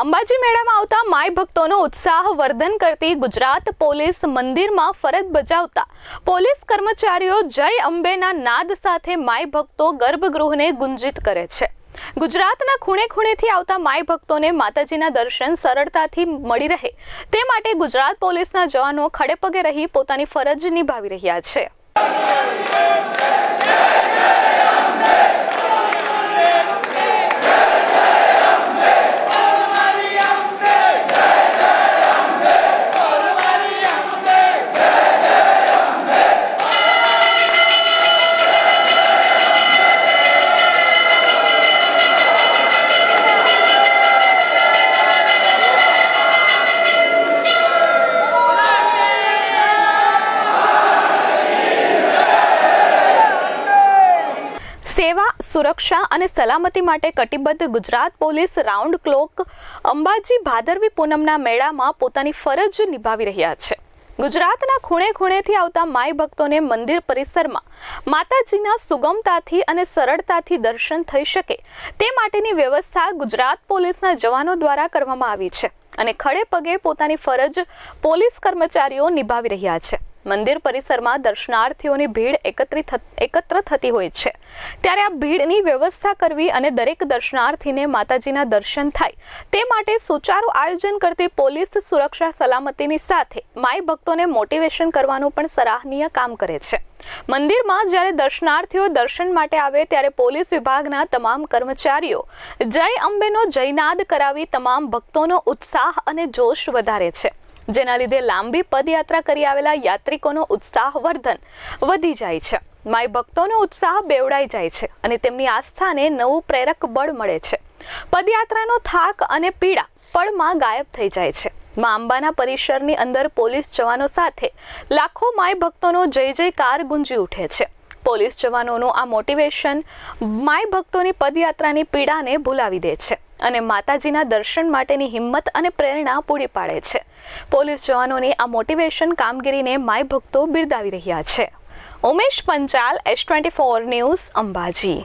અંબાજી મેળામાં આવતા માય ભક્તોનો ઉત્સાહ વર્ધન કરતી ગુજરાત પોલીસ મંદિરમાં ફરજ બજાવતા પોલીસ કર્મચારીઓ જય અંબેના નાદ સાથે માય ભક્તો ગર્ભગૃહને ગુંજિત કરે છે. ગુજરાતના ખૂણે ખૂણેથી આવતા માય ભક્તોને માતાજીના દર્શન સરળતાથી મળી રહે. તે માટે ગુજરાત પોલીસના જવાનો ખડેપગે રહી પોતાની ફરજ નિભાવી રહ્યા છે. સેવા, સુરક્ષા અને સલામતી માટે કટિબદ્ધ Gujarat police round clock Ambaji Bhadarvi પૂનમના મેળામાં પોતાની ફરજ નિભાવી રહ્યા છે. ગુજરાતના ખૂણે ખૂણેથી આવતા માય ભક્તોને મંદિર પરિસરમાં માતાજીના સુગમતાથી અને સરળતાથી દર્શન થઈ શકે તે માટેની વ્યવસ્થા ગુજરાત પોલીસના જવાનો દ્વારા કરવામાં આવી છે અને ખડે પગે પોતાની ફરજ પોલીસ કર્મચારીઓ નિભાવી રહ્યા છે. મંદિર પરિસરમાં દર્શનાર્થીઓની ભીડ એકત્રિત એકત્ર થતી હોય છે. ત્યારે આ ભીડની વ્યવસ્થા કરવી અને દરેક દર્શનાર્થીને માતાજીના દર્શન થાય, તે માટે સુચારું આયોજન કરતી પોલીસ સુરક્ષા સલામતીની સાથે માય ભક્તોને મોટિવેશન કરવાનું પણ સરાહનીય કામ કરે છે. મંદિરમાં જ્યારે દર્શનાર્થીઓ દર્શન માટે આવે ત્યારે પોલીસ વિભાગના તમામ કર્મચારીઓ જય અંબેનો જયનાદ કરાવી તમામ ભક્તોનો ઉત્સાહ અને જોશ વધારે છે. જેના લીધે લાંબી પદયાત્રા કરી આવેલા યાત્રિકોનો ઉત્સાહ વર્ધન વધી જાય છે. માય ભક્તોનો ઉત્સાહ બેવડાઈ જાય છે અને તેમની આસ્થાને નવું પ્રેરક બળ મળે છે. પદયાત્રાનો થાક અને પીડા પળમાં ગાયબ થઈ જાય છે. મા અંબાના પરિસરની અંદર પોલીસ જવાનો સાથે લાખો માય ભક્તોનો જય જયકાર ગુંજી ઉઠે છે. પોલીસ જવાનોનું આ મોટિવેશન માય ભક્તોની પદયાત્રાની પીડાને ભૂલાવી દે છે. અને માતાજીના દર્શન માટેની હિંમત અને પ્રેરણા પૂરી પાડે છે. પોલીસ જવાનોની આ મોટિવેશન કામગીરીને માય ભક્તો બિરદાવી રહ્યા છે. Umesh Panchal S twenty four news Ambaji.